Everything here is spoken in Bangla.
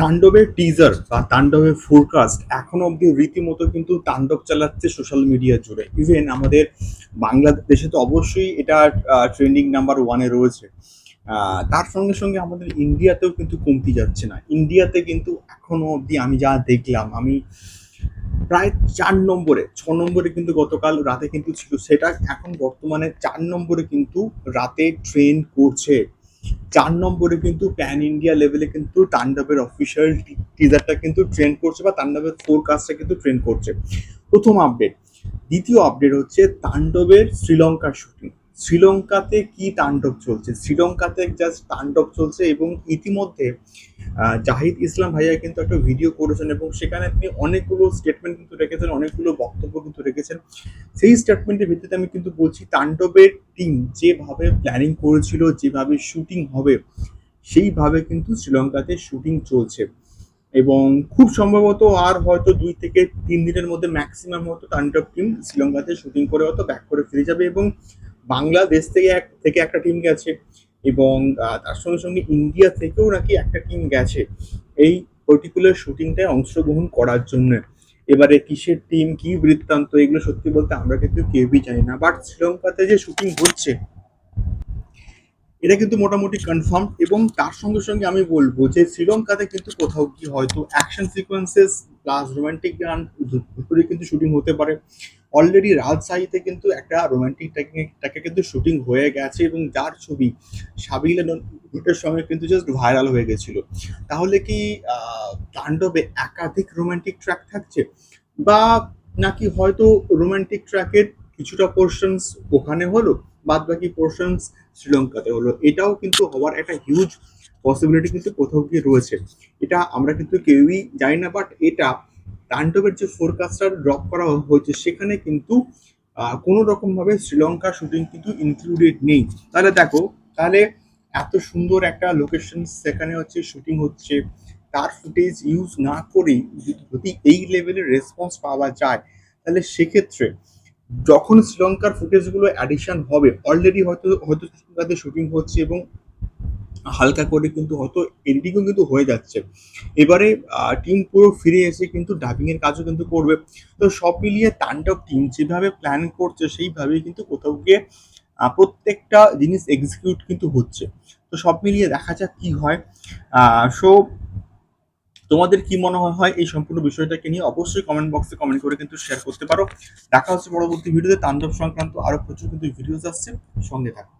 তাণ্ডবের টিজার বা তাণ্ডবের ফোরকাস্ট এখনও অবধি রীতিমতো কিন্তু তাণ্ডব চালাচ্ছে সোশ্যাল মিডিয়া জুড়ে। ইভেন আমাদের বাংলাদেশে তো অবশ্যই এটা ট্রেন্ডিং নাম্বার ওয়ানে রয়েছে। তার সঙ্গে সঙ্গে আমাদের ইন্ডিয়াতেও কিন্তু কমতি যাচ্ছে না। ইন্ডিয়াতে কিন্তু এখনও অবধি আমি যা দেখলাম, আমি প্রায় চার নম্বরে, ছ নম্বরে কিন্তু গতকাল রাতে কিন্তু ছিল সেটা, এখন বর্তমানে চার নম্বরে কিন্তু রাতে ট্রেন করছে। চার নম্বরে কিন্তু প্যান ইন্ডিয়া লেভেলে কিন্তু তাণ্ডবের অফিসিয়াল টিজারটা কিন্তু ট্রেন্ড করছে বা তাণ্ডবের ফোরকাস্টটা কিন্তু ট্রেন্ড করছে। প্রথম আপডেট দ্বিতীয় আপডেট হচ্ছে তাণ্ডবের শ্রীলঙ্কার শুটিং শ্রীলঙ্কাতে কি তাণ্ডব চলছে? শ্রীলঙ্কাতে জাস্ট তাণ্ডব চলছে এবং ইতিমধ্যে জাহিদ ইসলাম ভাইয়া কিন্তু একটা ভিডিও করেছেন এবং সেখানে তিনি অনেকগুলো স্টেটমেন্ট কিন্তু রেখেছেন, অনেকগুলো বক্তব্য কিন্তু রেখেছেন। সেই স্টেটমেন্টের ভিত্তিতে আমি কিন্তু বলছি, তাণ্ডবের টিম যেভাবে প্ল্যানিং করেছিল, যেভাবে শুটিং হবে, সেইভাবে কিন্তু শ্রীলঙ্কাতে শুটিং চলছে। এবং খুব সম্ভবত আর হয়তো দুই থেকে তিন দিনের মধ্যে ম্যাক্সিমাম হয়তো তাণ্ডব টিম শ্রীলঙ্কাতে শুটিং করে হয়তো ব্যাক করে ফিরে যাবে এবং বাংলাদেশ থেকে এক, থেকে একটা টিম গেছে। এবং তার সঙ্গে সঙ্গে ইন্ডিয়া থেকেও নাকি একটা টিম গেছে এই পার্টিকুলার শুটিংটায় অংশগ্রহণ করার জন্য। এবারে কিসের টিম কি বৃত্তান্ত, এগুলো সত্যি বলতে আমরা কিন্তু কেউই জানি না। বাট শ্রীলঙ্কাতে যে শুটিং হচ্ছে, এটা কিন্তু মোটামুটি কনফার্ম এবং তার সঙ্গে সঙ্গে আমি বলব যে শ্রীলঙ্কাতে কিন্তু কোথাও কি হয়তো অ্যাকশন সিকোয়েন্সেস প্লাস রোমান্টিক গান দুটোরই কিন্তু শুটিং হতে পারে। অলরেডি রাজশাহীতে কিন্তু একটা রোমান্টিক টাকে কিন্তু শুটিং হয়ে গেছে এবং যার ছবি সাবিলা দুটোর সঙ্গে কিন্তু জাস্ট ভাইরাল হয়ে গেছিল। তাহলে কি তাণ্ডবে একাধিক রোমান্টিক ট্র্যাক থাকছে? বা নাকি হয়তো রোমান্টিক ট্র্যাকের কিছুটা পোর্শনস ওখানে হলো বাদ বাকি পোর্শনস শ্রীলঙ্কাতে হলো? এটাও কিন্তু হওয়ার একটা হিউজ পসিবিলিটি কিন্তু কোথাও গিয়ে রয়েছে। এটা আমরা কিন্তু কেউই জানি না বাট এটা তাণ্ডবের যে ফোরকাস্টার ড্রপ করা হয়েছে, সেখানে কিন্তু কোনো রকম ভাবে শ্রীলঙ্কা শুটিং কিন্তু ইনক্লুডেড নেই। তাহলে দেখো, তাহলে এত সুন্দর একটা লোকেশন সেখানে হচ্ছে শুটিং হচ্ছে। তার ফুটেজ ইউজ না করেই যদি- এই লেভেলের রেসপন্স পাওয়া যায়, তাহলে সেক্ষেত্রে যখন শ্রীলঙ্কার ফুটেজগুলো অ্যাডিশন হবে অলরেডি হয়তো হয়তো শ্রীলঙ্কাতে শুটিং হচ্ছে এবং হালকা করে কিন্তু হয়তো এডিটিংও কিন্তু হয়ে যাচ্ছে। এবারে টিম পুরো ফিরে এসে কিন্তু ডাবিং এর কাজও কিন্তু করবে। তো সব মিলিয়ে তাণ্ডব টিম যেভাবে প্ল্যান করছে, সেইভাবেই কিন্তু কোথাও গিয়ে প্রত্যেকটা জিনিস এক্সিকিউট কিন্তু হচ্ছে। তো সব মিলিয়ে দেখা যাক কি হয়। সো তোমাদের কি মনে হয় এই সম্পূর্ণ বিষয়টাকে নিয়ে অবশ্যই কমেন্ট বক্সে কমেন্ট করে কিন্তু শেয়ার করতে পারো। দেখা হচ্ছে পরবর্তী ভিডিওতে তাণ্ডব সংক্রান্ত আরও প্রচুর কিন্তু ভিডিওস আসছে। সঙ্গে থাকো।